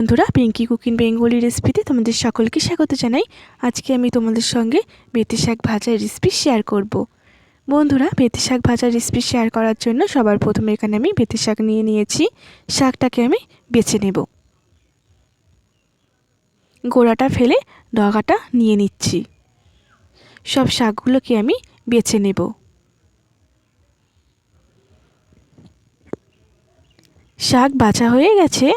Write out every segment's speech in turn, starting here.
বন্ধুরা, Pinki cooking Bengali রেসিপিতে তোমাদের সকলকে স্বাগত জানাই। আজকে আমি তোমাদের সঙ্গে বেতে শাক ভাজার রেসিপি শেয়ার করব। বন্ধুরা, বেতে শাক ভাজার রেসিপি শেয়ার করার জন্য সবার প্রথমে এখানে আমি বেতে শাক নিয়ে নিয়েছি। শাকটাকে আমি বেছে নেব। গোড়াটা ফেলে ডগাটা নিয়ে নিচ্ছি। সব শাকগুলোকে আমি বেছে নেব। শাক বাছা হয়ে গেছে।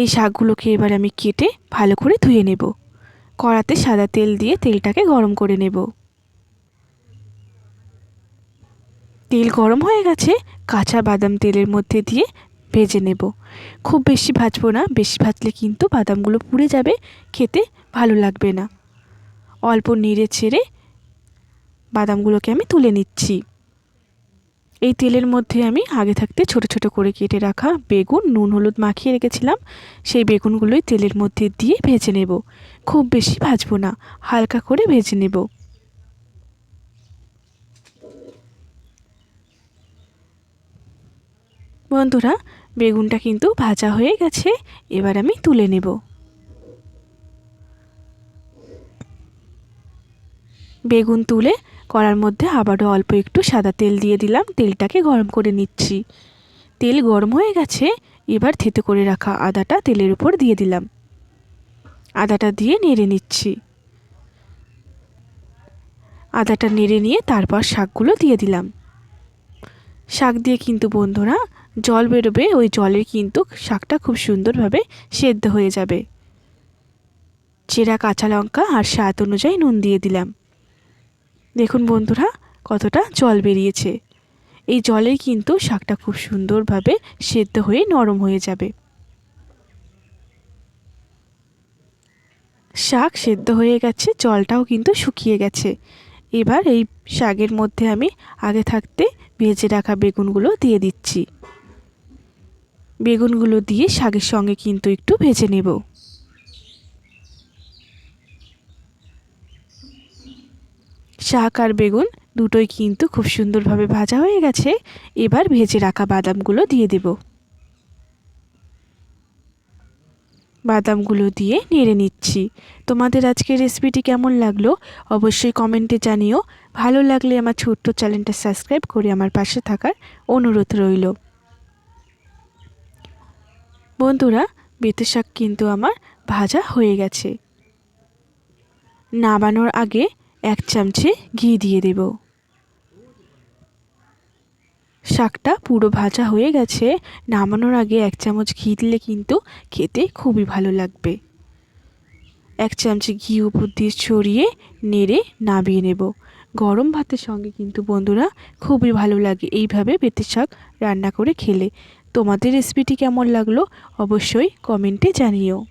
এই শাকগুলোকে এবার আমি কেটে ভালো করে ধুয়ে নেব। কড়াতে সাদা তেল দিয়ে তেলটাকে গরম করে নেব। তেল গরম হয়ে গেছে, কাঁচা বাদাম তেলের মধ্যে দিয়ে ভেজে নেব। খুব বেশি ভাজবো না, বেশি ভাজলে কিন্তু বাদামগুলো পুড়ে যাবে, খেতে ভালো লাগবে না। অল্প নেড়ে ছেড়ে বাদামগুলোকে আমি তুলে নিচ্ছি। এই তেলের মধ্যে আমি আগে থাকতে ছোট ছোট করে কেটে রাখা বেগুন, নুন, হলুদ মাখিয়ে রেখেছিলাম। সেই বেগুনগুলোই তেলের মধ্যে দিয়ে ভেজে নেব। খুব বেশি ভাজবো না, হালকা করে ভেজে নেব। বন্ধুরা, বেগুনটা কিন্তু ভাজা হয়ে গেছে, এবার আমি তুলে নেব। বেগুন তুলে কড়ার মধ্যে আবারও অল্প একটু সাদা তেল দিয়ে দিলাম। তেলটাকে গরম করে নিচ্ছি। তেল গরম হয়ে গেছে, এবার থেতে করে রাখা আদাটা তেলের উপর দিয়ে দিলাম। আদাটা দিয়ে নেড়ে নিচ্ছি। আদাটা নেড়ে নিয়ে তারপর শাকগুলো দিয়ে দিলাম। শাক দিয়ে কিন্তু বন্ধুরা জল বেরোবে, ওই জলে কিন্তু শাকটা খুব সুন্দরভাবে সেদ্ধ হয়ে যাবে। চেরা কাঁচা লঙ্কা আর স্বাদ অনুযায়ী নুন দিয়ে দিলাম। দেখুন বন্ধুরা, কতটা জল বেরিয়েছে। এই জলেই কিন্তু শাকটা খুব সুন্দরভাবে সেদ্ধ হয়ে নরম হয়ে যাবে। শাক সেদ্ধ হয়ে গেছে, জলটাও কিন্তু শুকিয়ে গেছে। এবার এই শাকের মধ্যে আমি আগে থাকতে ভেজে রাখা বেগুনগুলো দিয়ে দিচ্ছি। বেগুনগুলো দিয়ে শাকের সঙ্গে কিন্তু একটু ভেজে নেব। শাক আর বেগুন দুটোই কিন্তু খুব সুন্দরভাবে ভাজা হয়ে গেছে। এবার ভেজে রাখা বাদামগুলো দিয়ে দেব। বাদামগুলো দিয়ে নেড়ে নিচ্ছি। তোমাদের আজকের রেসিপিটি কেমন লাগল অবশ্যই কমেন্টে জানিও। ভালো লাগলে আমার ছোট্ট চ্যানেলটা সাবস্ক্রাইব করে আমার পাশে থাকার অনুরোধ রইল। বন্ধুরা, বেতে শাক কিন্তু আমার ভাজা হয়ে গেছে। নামানোর আগে এক চামচে ঘি দিয়ে দেব। শাকটা পুরো ভাজা হয়ে গেছে। নামানোর আগে এক চামচ ঘি দিলে কিন্তু খেতে খুবই ভালো লাগবে। এক চামচে ঘি উপর দিয়ে ছড়িয়ে নেড়ে নামিয়ে নেব। গরম ভাতের সঙ্গে কিন্তু বন্ধুরা খুবই ভালো লাগে এইভাবে বেতে শাক রান্না করে খেলে। তোমাদের রেসিপিটি কেমন লাগল অবশ্যই কমেন্টে জানিও।